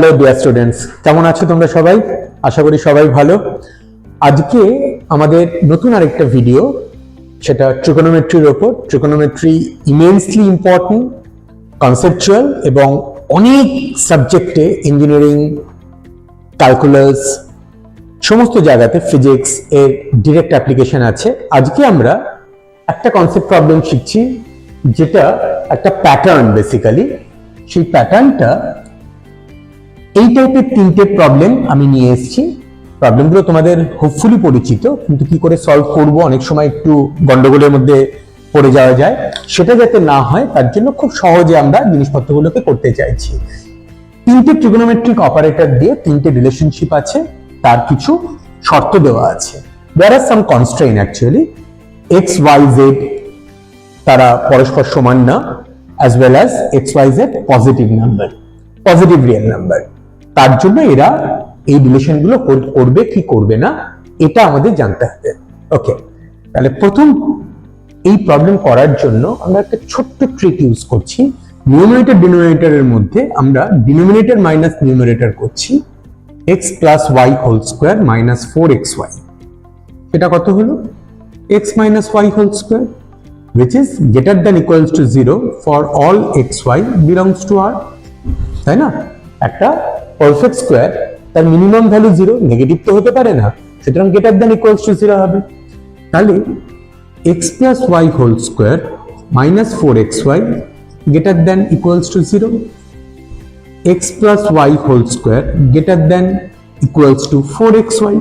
Hello dear students কেমন আছো তোমরা সবাই? আশা করি সবাই ভালো। আজকে আমাদের নতুন আরেকটা ভিডিও সেটা ট্রিকোনোমেট্রির ওপর। ট্রিকোনোমেট্রি ইমেন্সলি ইম্পর্টেন্ট কনসেপচুয়াল এবং অনেক সাবজেক্টে ইঞ্জিনিয়ারিং ক্যালকুলাস সমস্ত জায়গাতে ফিজিক্স এর ডিরেক্ট অ্যাপ্লিকেশন আছে। আজকে আমরা একটা কনসেপ্ট প্রবলেম শিখছি, যেটা একটা প্যাটার্ন বেসিক্যালি সেই প্যাটার্নটা এই টাইপের তিনটে প্রবলেম আমি নিয়ে এসেছি। প্রবলেমগুলো তোমাদের হোপফুলি পরিচিত, কিন্তু কি করে সলভ করব, অনেক সময় একটু গন্ডগোলের মধ্যে পড়ে যাওয়া যায়। সেটা যাতে না হয়, তার জন্য খুব সহজে আমরা জিনিসপত্রগুলোকে করতে চাইছি। তিনটে ট্রিগোনোমেট্রিক অপারেটর দিয়ে তিনটে রিলেশনশিপ আছে, তার কিছু শর্ত দেওয়া আছে। There are some constraint actually X Y Z তারা পরস্পর সমান না as well as X Y Z positive number positive real number তার জন্য এরা এই রিলেশনগুলো করবে কি করবে না, এটা আমাদের জানতে হবে। ওকে তাহলে প্রথম এই প্রবলেম করার জন্য আমরা একটা ছোট্ট ট্রিক ইউজ করছি। নিউমিনেটর ডিনোমিনেটরের মধ্যে আমরা ডিনোমিনেটর মাইনাস নিউমিনেটর করছি। X plus Y whole square minus four X Y এটা কত হলো? X minus Y whole square which is greater than equals to 0 for all xy belongs to R তাই না? একটা পারফেক্ট স্কোয়ার তার minimum value zero negative তো হতে পারে না। সুতরাং greater than equals to zero হবে। তাহলে x plus y whole square minus four x y greater than equals to zero x plus y whole square greater than equals to four x y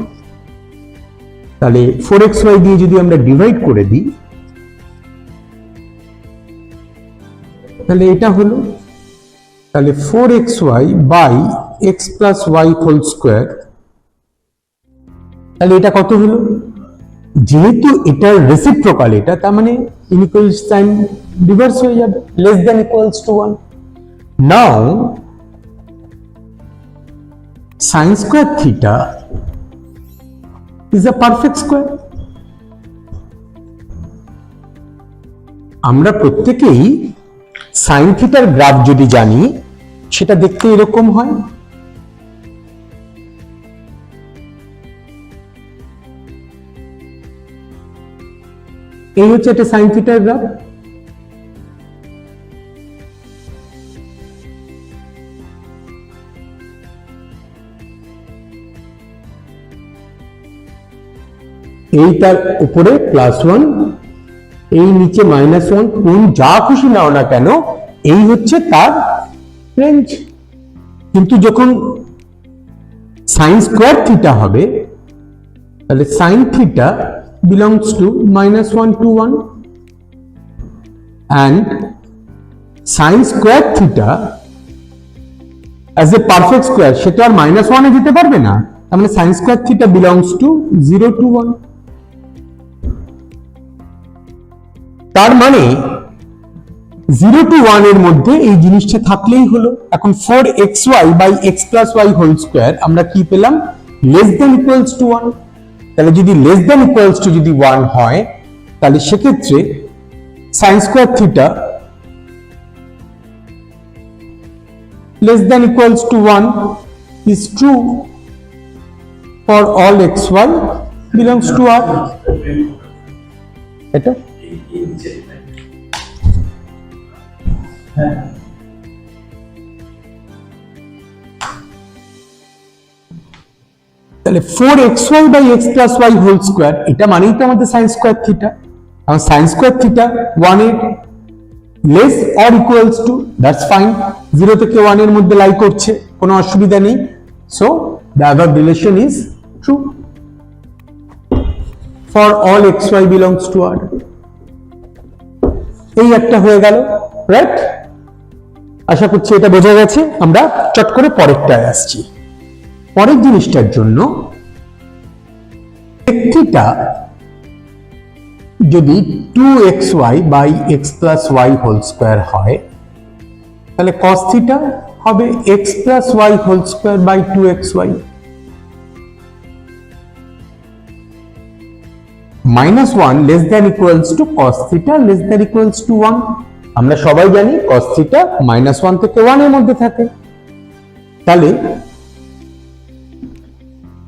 তাহলে four x y দিয়ে যদি আমরা divide করে দিই, তাহলে এটা হলো, তাহলে four x y by x plus y whole square তাহলে এটা কত হলো? যেহেতু এটার রেসিপ্রোকাল এটা তার মানে ইনইকুয়াল সাইন রিভার্স হয়ে যাবে less than equals to one now sine square theta is a perfect square আমরা প্রত্যেকেই সাইন থিটার গ্রাফ যদি জানি, সেটা দেখতে এরকম হয়। এই হচ্ছে একটা সাইন থিটার গ্রাফ এই তার উপরে প্লাস ওয়ান এই নিচে মাইনাস ওয়ান কোন যা খুশি নাও না কেন, এই হচ্ছে তার রেঞ্জ কিন্তু যখন সাইন স্কোয়ার থিটা হবে, তাহলে sine theta belongs to minus one to one and sine square theta as a perfect square সেটা আর মাইনাস ওয়ানে যেতে পারবে না। তার মানে sine square theta belongs to zero to one তার মানে জিরো টু ওয়ানের মধ্যে এই জিনিসটা থাকলেই হলো। এখন four x y by x plus y whole square আমরা কি পেলাম? Less than equals to one তাহলে যদি লেস দেন ইকুয়ালস টু যদি ওয়ান হয় তাহলে সেক্ষেত্রে sine square theta less than equals to one is true for all x y belongs to R এটা তাহলে four x y by x plus y whole square এটা মানেই তো আমাদের সাইন স্কোয়ার থিটা এখন সাইন স্কোয়ার থিটা ওয়ানের less or equals to that's fine zero থেকে ওয়ানের মধ্যে লাই করছে, কোনো অসুবিধা নেই। So the above relation is true for all x y belongs to R এই একটা হয়ে গেল রাইট আশা করছি এটা বোঝা গেছে, আমরা চট করে পরেরটায় আসছি। পরের জিনিসটার জন্য থিটা যদি two x y by x plus y whole square হয়, তাহলে কস থিটা হবে x plus y whole square by two x y minus one less than equals to cos theta less than equals to one আমরা সবাই জানি cos theta minus one থেকে ওয়ানের মধ্যে থাকে। তাহলে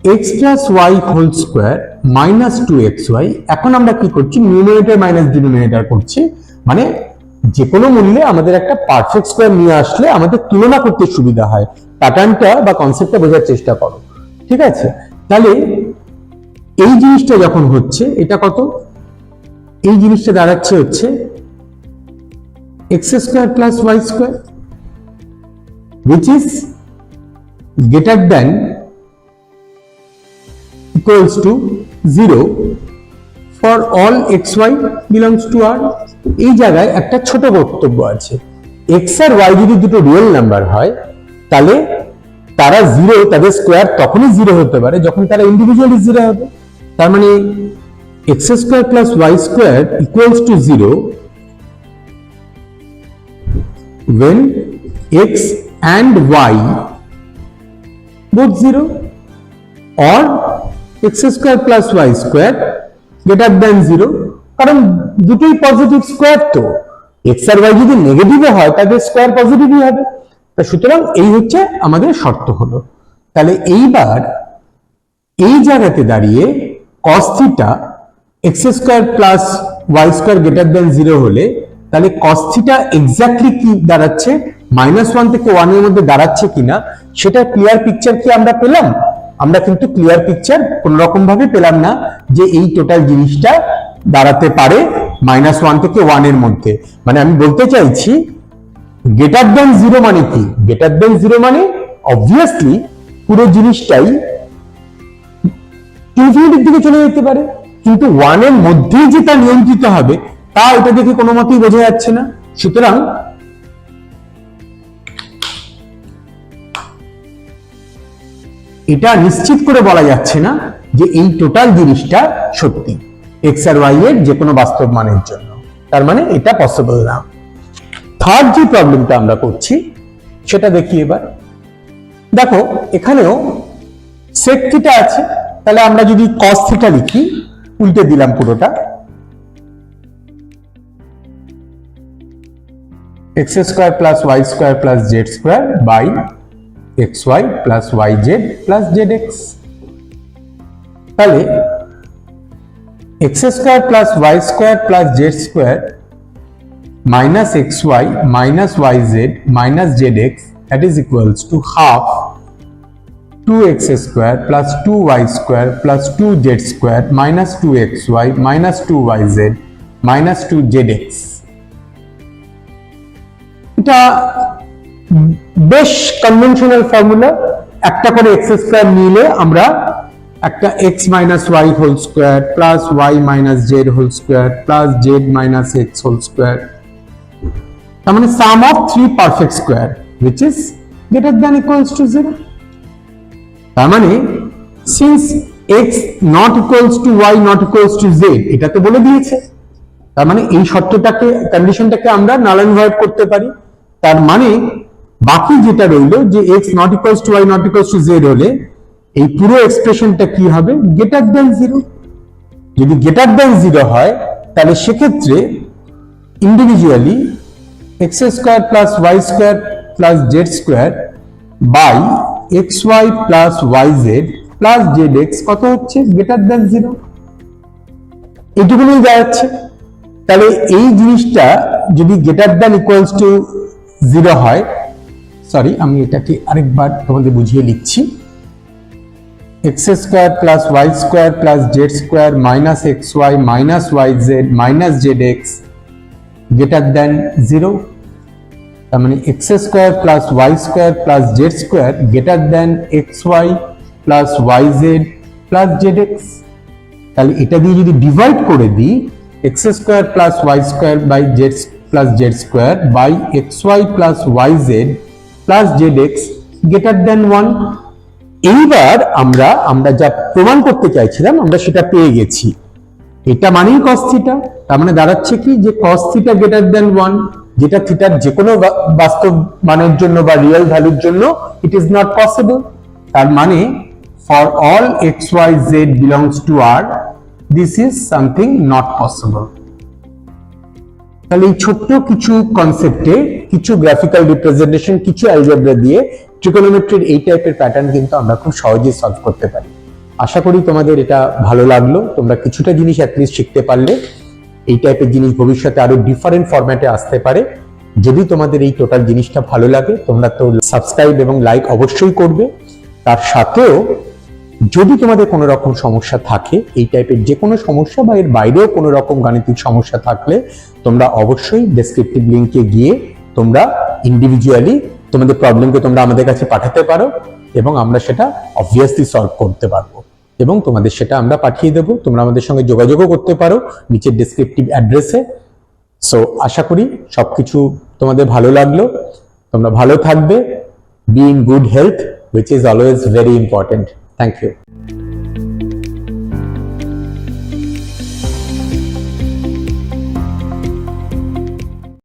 x plus y whole square minus two x y এখন আমরা কি করছি? নিউমিনেটর মাইনাস ডিনোমিনেটর করছি। মানে যে কোনো মূল্যে আমাদের একটা পারফেক্ট স্কোয়ার নিয়ে আসলে আমাদের তুলনা করতে সুবিধা হয়। প্যাটার্নটা বা কনসেপ্টটা বোঝার চেষ্টা করো। ঠিক আছে? তাহলে এই জিনিসটা যখন হচ্ছে, এটা কত? এই জিনিসটা দাঁড়াচ্ছে হচ্ছে x square plus y square which is greater than equals to 0 for all xy belongs to r. এই জায়গায় একটা ছোট বক্তব্য আছে। x আর y যদি দুটো রিয়েল নাম্বার হয়, তাহলে তারা জিরো তাদের স্কোয়ার তখনই জিরো হতে পারে যখন তারা ইন্ডিভিজুয়ালি জিরো হবে। তার মানে x square plus y square equals to zero when x and y both 0 or x square plus y square greater than 0 কারণ দুটোই পজিটিভ স্কোয়ার তো। x আর y যদি নেগেটিভে হয়, তাহলে স্কোয়ার পজিটিভই হবে। তা সুতরাং এই হচ্ছে আমাদের শর্ত হলো। তাহলে এইবার এই জায়গাতে দাঁড়িয়ে cos theta x square plus y square greater than zero হলে, তাহলে cos থিটা এক্স্যাক্টলি কি দাঁড়াচ্ছে? মাইনাস ওয়ান থেকে ওয়ানের মধ্যে দাঁড়াচ্ছে কিনা, সেটা ক্লিয়ার পিকচার কি আমরা পেলাম? আমরা কিন্তু ক্লিয়ার পিকচার কোন রকম ভাবে পেলাম না যে এই টোটাল জিনিসটা দাঁড়াতে পারে মাইনাস ওয়ান থেকে ওয়ানের মধ্যে। মানে আমি বলতে চাইছি গ্রেটার দেন জিরো মানে কি? গ্রেটার দেন জিরো মানে অবভিয়াসলি পুরো জিনিসটাই ইনফিনিটির দিকে চলে যেতে পারে। কিন্তু ওয়ানের মধ্যেই যে তা নিয়ন্ত্রিত হবে, তা এটা দেখে কোনো মতেই বোঝা যাচ্ছে না। সুতরাং এটা নিশ্চিত করে বলা যাচ্ছে না যে এই টোটাল জিনিসটা সত্যি। এক্স আর ওয়াই এর যে কোনো বাস্তব মানের জন্য। তার মানে এটা পসিবল না। থার্ড যে প্রবলেমটা আমরা করছি, সেটা দেখি এবার। দেখো, এখানেও সেক থিটা আছে। তাহলে আমরা যদি কস থিটা লিখি, উল্টে দিলাম পুরোটা। X square plus y square plus z square by x y plus y z plus z x তাহলে x square plus y square plus z square minus xy minus yz minus zx that is equals to half 2x square plus 2y square plus 2z square minus 2xy minus 2yz minus 2zx এটা বেশ conventional formula একটা করে x square নিলে আমরা একটা x minus y whole square plus y minus z whole square plus z minus x whole square তার মানে sum of three perfect square which is greater than equals to zero তার মানে since x not equals to y not equals to z এটা তো বলে দিয়েছে। তার মানে এই শর্তটাকে কন্ডিশনটাকে আমরা নাল অ্যান্ড করতে পারি। তার মানে বাকি যেটা রইল যে x not equals to y not equals to z হলে এই পুরো এক্সপ্রেশনটা কি হবে? গেটার দ্যান জিরো যদি গেটার দ্যান জিরো হয়, তাহলে সেক্ষেত্রে individually x square plus y square plus z square by x y plus y z plus z x কত হচ্ছে গ্রেটার দ্যান জিরো এটুকুনি দাঁড়াচ্ছে তাহলে এই জিনিসটা যদি greater than equals to zero হয় সরি আমি এটাকে আরেকবার তোমাদের বুঝিয়ে লিখছি। X square plus y square plus z square minus x y minus y z minus z x greater than zero তার মানে x square plus y square plus z square greater than x y plus y z plus z x তাহলে এটা দিয়ে যদি divide করে দিই x square plus y square by z plus z square by x y plus y z plus z x greater than one এইবার আমরা আমরা যা প্রমাণ করতে চাইছিলাম, আমরা সেটা পেয়ে গেছি। এটা মানেই cos থিটা তার মানে দাঁড়াচ্ছে কি? যে cos theta greater than one যেটা থিটার যে কোনো বাস্তব মানের জন্য বা রিয়েল ভ্যালুর জন্য ইট ইজ নট পসিবল তার মানে for all x y z belongs to R this is something not possible তাহলে এই ছোট্ট কিছু কনসেপ্টে কিছু গ্রাফিক্যাল রিপ্রেজেন্টেশন কিছু অ্যালজেব্রা দিয়ে ট্রিকোনোমেট্রির এই টাইপের প্যাটার্ন কিন্তু আমরা খুব সহজেই সলভ করতে পারি। আশা করি তোমাদের এটা ভালো লাগল। তোমরা কিছুটা জিনিস অ্যাটলিস্ট শিখতে পারলে। এই টাইপের জিনিস ভবিষ্যতে আরও ডিফারেন্ট ফরম্যাটে আসতে পারে। যদি তোমাদের এই টোটাল জিনিসটা ভালো লাগে, তোমরা তো সাবস্ক্রাইব এবং লাইক অবশ্যই করবে। তার সাথেও যদি তোমাদের কোনো রকম সমস্যা থাকে, এই টাইপের যে কোনো সমস্যা বা এর বাইরেও কোনো রকম গাণিতিক সমস্যা থাকলে তোমরা অবশ্যই ডেসক্রিপটিভ লিঙ্কে গিয়ে তোমরা ইন্ডিভিজুয়ালি তোমাদের প্রবলেমকে তোমরা আমাদের কাছে পাঠাতে পারো এবং আমরা সেটা অবভিয়াসলি সলভ করতে পারব। এবং তোমাদের সেটা আমরা পাঠিয়ে দেবো, তোমরা আমাদের সঙ্গে যোগাযোগও করতে পারো নিচের ডেসক্রিপটিভ অ্যাড্রেসে সো আশা করি সবকিছু তোমাদের ভালো লাগল। তোমরা ভালো থাকবে। Be in good health which is always very important Thank you.